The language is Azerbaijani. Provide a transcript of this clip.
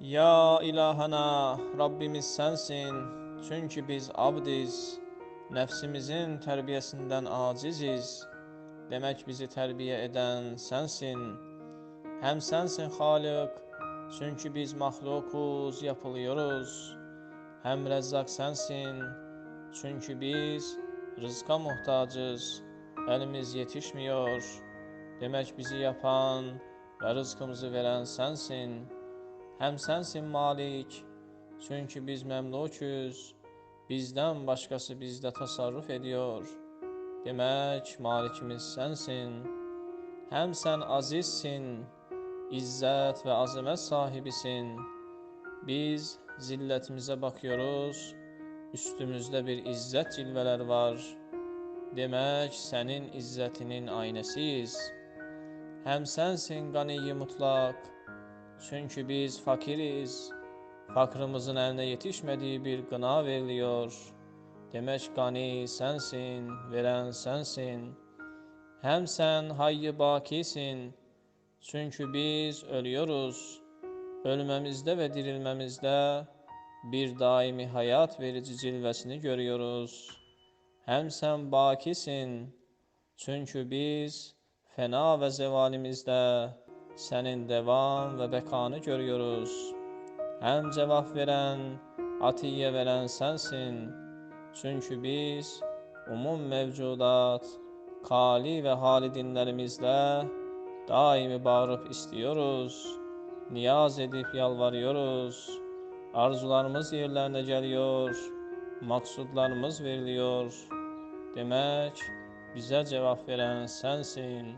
Ya ilahana, Rabbimiz sensin. Çünkü biz abdiz. Nefsimizin terbiyesinden aciziz. Demek bizi terbiye eden sensin. Hem sensin Halik. Çünkü biz mahlukuz, yapılıyoruz. Hem Rezzak sensin. Çünkü biz rızka muhtacız. Elimiz yetişmiyor. Demek bizi yapan ve rızkımızı veren sensin. Hem sensin Malik. Çünkü biz memlukuz. Bizden başkası bizde tasarruf ediyor. Demek Malikimiz sensin. Hem sen azizsin. İzzet ve azamet sahibisin. Biz zilletimize bakıyoruz. Üstümüzde bir izzet cilveler var. Demek senin izzetinin aynesiyiz. Hem sensin ganiyi mutlak. Çünkü biz fakiriz. Fakrımızın eline yetişmediği bir gına veriliyor. Demek gani sensin, veren sensin. Hem sen hayy bakisin. Çünkü biz ölüyoruz. Ölmemizde ve dirilmemizde bir daimi hayat verici cilvesini görüyoruz. Hem sen bakisin. Çünkü biz fena ve zevalimizde senin devam ve bekanı görüyoruz. Hem cevap veren, atiye veren sensin. Çünkü biz umum mevcudat, kali ve hali dinlerimizle daimi bağırıp istiyoruz. Niyaz edip yalvarıyoruz. Arzularımız yerlerine geliyor. Maksudlarımız veriliyor. Demek bize cevap veren sensin.